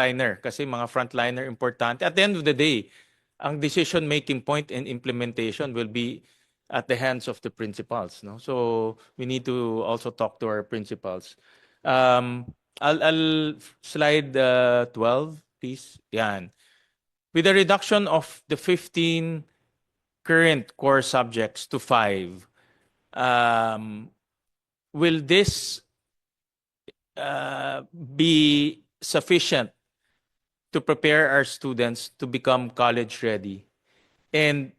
frontliner kasi mga frontliner importante. At the end of the day, ang decision-making point and implementation will be at the hands of the principals. No? So we need to also talk to our principals. Um, I'll, I'll slide uh, 12, please. Yan. With the reduction of the 15 current core subjects to five, um, will this uh, be sufficient to prepare our students to become college ready? And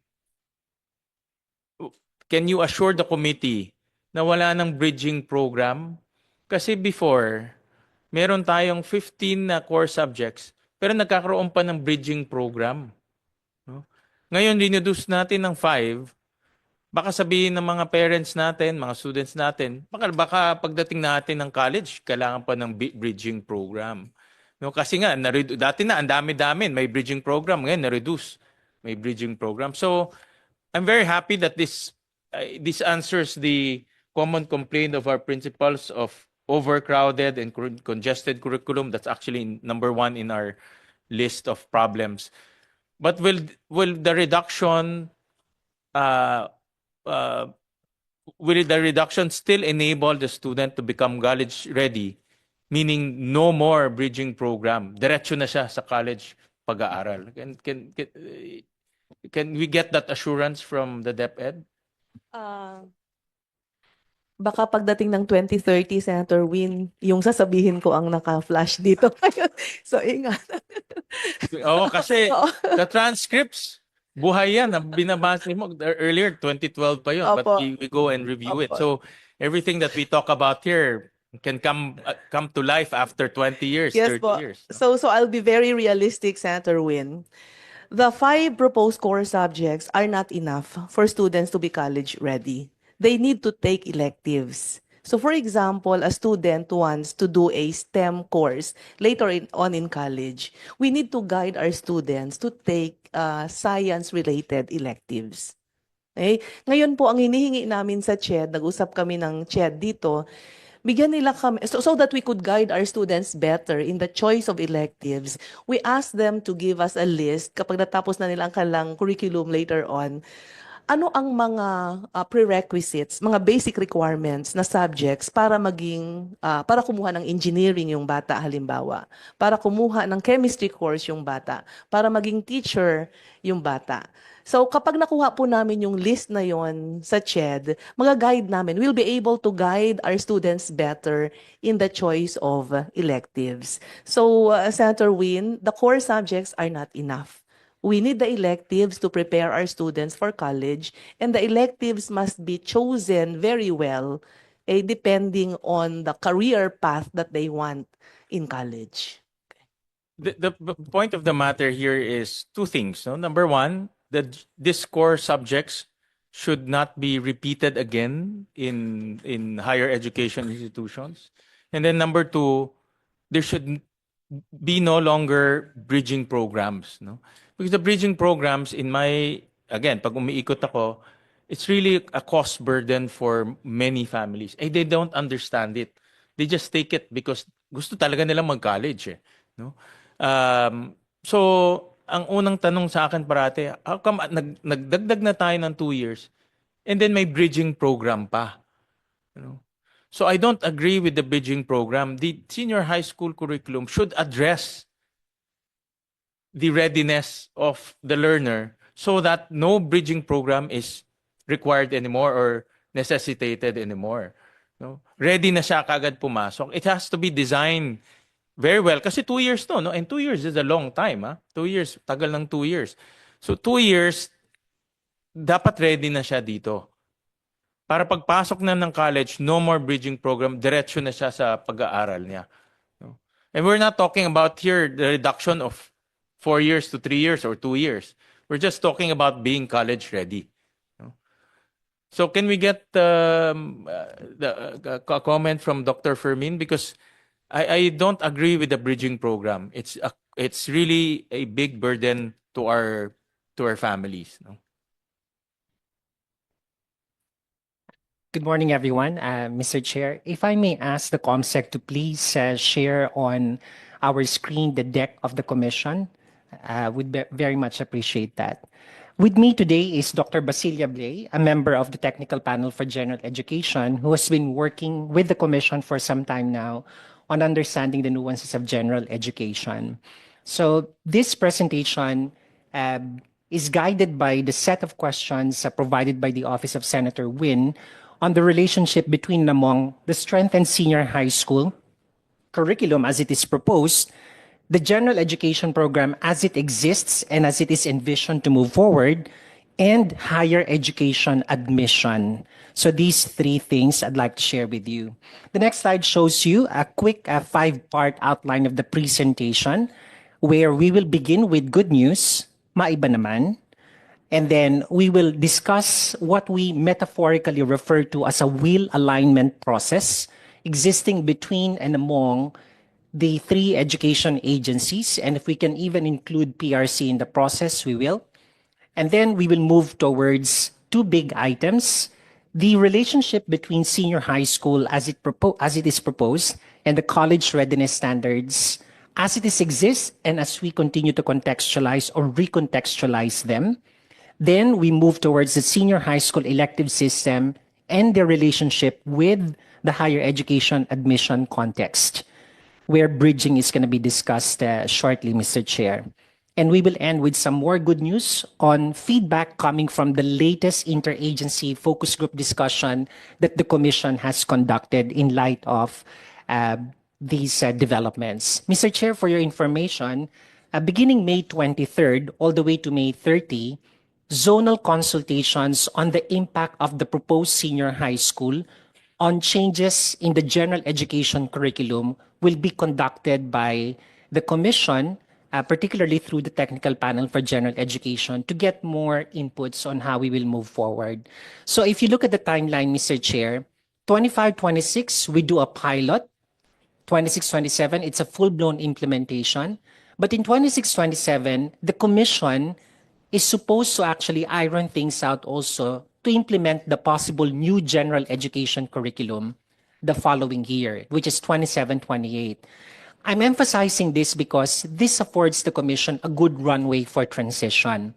can you assure the committee na wala ng bridging program? Kasi before, meron tayong 15 na core subjects, pero nagkakaroon pa ng bridging program. No? Ngayon, reduce natin ng 5, baka sabihin ng mga parents natin, mga students natin, baka, baka pagdating natin ng college, kailangan pa ng bridging program. No, kasi nga, naredu- dati na, ang dami-dami, may bridging program, ngayon, na-reduce. May bridging program. So, I'm very happy that this uh, this answers the common complaint of our principals of overcrowded and congested curriculum. That's actually number one in our list of problems. But will will the reduction uh, uh, will the reduction still enable the student to become college ready? Meaning no more bridging program. Diretso na siya sa college pag-aaral. Can, can, can, uh, can we get that assurance from the DepEd? Ah, baka pagdating ng 2030, Senator Win, yung sasabihin ko ang naka-flash dito. so, ingat. Oo, kasi Oo. the transcripts, buhay yan. Binabasa mo earlier, 2012 pa yun. But Opo. we, we go and review it. Opo. So everything that we talk about here can come uh, come to life after 20 years, Yes 30 po. years. no? So, so I'll be very realistic, Senator Win. The five proposed core subjects are not enough for students to be college ready. They need to take electives. So for example, a student wants to do a STEM course later in, on in college. We need to guide our students to take uh, science-related electives. Okay? Ngayon po, ang hinihingi namin sa CHED, nag-usap kami ng CHED dito, bigyan nila kami, so, so that we could guide our students better in the choice of electives, we asked them to give us a list kapag natapos na nila ang kanilang curriculum later on, ano ang mga uh, prerequisites, mga basic requirements na subjects para maging, uh, para kumuha ng engineering yung bata halimbawa, para kumuha ng chemistry course yung bata, para maging teacher yung bata. So kapag nakuha po namin yung list na yon sa CHED, mga guide namin, we'll be able to guide our students better in the choice of electives. So uh, Senator Win, the core subjects are not enough. We need the electives to prepare our students for college, and the electives must be chosen very well, eh, depending on the career path that they want in college. The, the point of the matter here is two things. No? Number one, that these core subjects should not be repeated again in in higher education institutions. And then number two, there should be no longer bridging programs. No? Because the bridging programs, in my, again, pag umiikot ako, it's really a cost burden for many families. Eh, they don't understand it. They just take it because gusto talaga nilang mag-college. Eh, no? Um, so, ang unang tanong sa akin parate, how come nag, nagdagdag na tayo ng two years and then may bridging program pa? You know? So I don't agree with the bridging program. The senior high school curriculum should address the readiness of the learner so that no bridging program is required anymore or necessitated anymore. No? Ready na siya kagad pumasok. It has to be designed very well. Kasi two years to, no? And two years is a long time, ha? Two years, tagal ng two years. So two years, dapat ready na siya dito. Para pagpasok na ng college, no more bridging program, diretso na siya sa pag-aaral niya. No? And we're not talking about here the reduction of four years to three years or two years. We're just talking about being college ready. So can we get um, uh, the uh, co- comment from Dr. Fermin because I, I don't agree with the bridging program. It's a, it's really a big burden to our to our families. No? Good morning, everyone. Uh, Mr. Chair, if I may ask the COMSEC to please uh, share on our screen the deck of the commission. Uh, would be- very much appreciate that. With me today is Dr. Basilia Blay, a member of the technical panel for general education, who has been working with the commission for some time now on understanding the nuances of general education. So this presentation um, is guided by the set of questions uh, provided by the Office of Senator Wynne on the relationship between and among the strengthened senior high school curriculum as it is proposed, the general education program as it exists and as it is envisioned to move forward, and higher education admission. So these three things I'd like to share with you. The next slide shows you a quick uh, five-part outline of the presentation where we will begin with good news, maiba naman, and then we will discuss what we metaphorically refer to as a wheel alignment process existing between and among the three education agencies. And if we can even include PRC in the process, we will. And then we will move towards two big items. The relationship between senior high school as it, as it is proposed and the college readiness standards as it is exists and as we continue to contextualize or recontextualize them. Then we move towards the senior high school elective system and their relationship with the higher education admission context, where bridging is going to be discussed uh, shortly, Mr. Chair. And we will end with some more good news on feedback coming from the latest interagency focus group discussion that the Commission has conducted in light of uh, these uh, developments. Mr. Chair, for your information, uh, beginning May 23rd all the way to May 30, zonal consultations on the impact of the proposed senior high school on changes in the general education curriculum will be conducted by the commission, uh, particularly through the technical panel for general education, to get more inputs on how we will move forward. So if you look at the timeline, Mr. Chair, 25-26, we do a pilot. 26-27, it's a full-blown implementation. But in 26-27, the commission is supposed to actually iron things out also to implement the possible new general education curriculum the following year, which is 27-28. I'm emphasizing this because this affords the Commission a good runway for transition.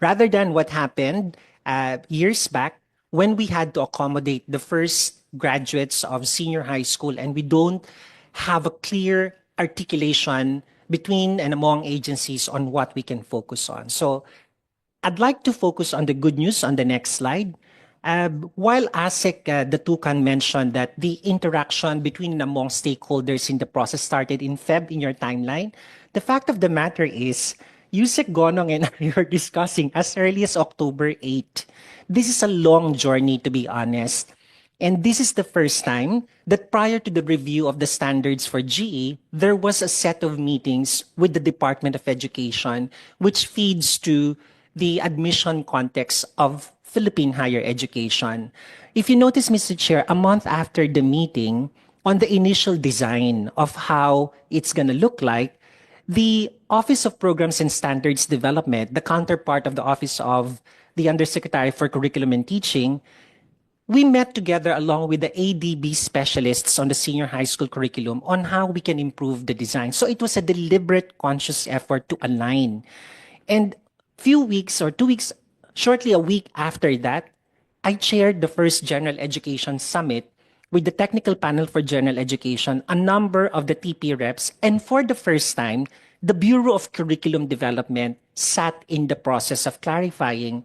Rather than what happened uh, years back when we had to accommodate the first graduates of senior high school and we don't have a clear articulation between and among agencies on what we can focus on. So I'd like to focus on the good news on the next slide. Uh, while ASIC, uh, the Tukan mentioned that the interaction between among stakeholders in the process started in Feb in your timeline, the fact of the matter is, Yusek Gonong and I were discussing as early as October 8. This is a long journey, to be honest. And this is the first time that prior to the review of the standards for GE, there was a set of meetings with the Department of Education, which feeds to the admission context of Philippine higher education. If you notice, Mr. Chair, a month after the meeting, on the initial design of how it's going to look like, the Office of Programs and Standards Development, the counterpart of the Office of the Undersecretary for Curriculum and Teaching, we met together along with the ADB specialists on the senior high school curriculum on how we can improve the design. So it was a deliberate, conscious effort to align. And few weeks or two weeks, shortly a week after that, I chaired the first General Education Summit with the Technical Panel for General Education, a number of the TP reps, and for the first time, the Bureau of Curriculum Development sat in the process of clarifying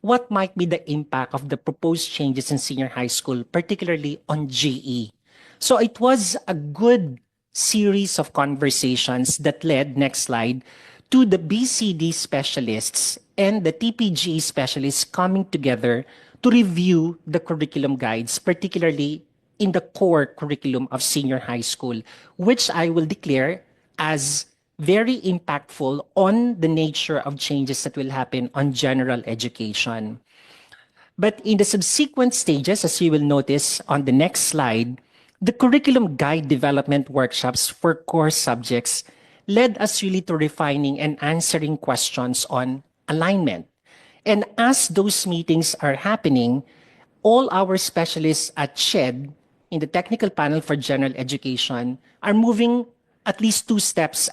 what might be the impact of the proposed changes in senior high school, particularly on GE. So it was a good series of conversations that led, next slide, to the BCD specialists and the TPG specialists coming together to review the curriculum guides, particularly in the core curriculum of senior high school, which I will declare as very impactful on the nature of changes that will happen on general education. But in the subsequent stages, as you will notice on the next slide, the curriculum guide development workshops for core subjects led us really to refining and answering questions on alignment. And as those meetings are happening, all our specialists at SHED in the technical panel for general education are moving at least two steps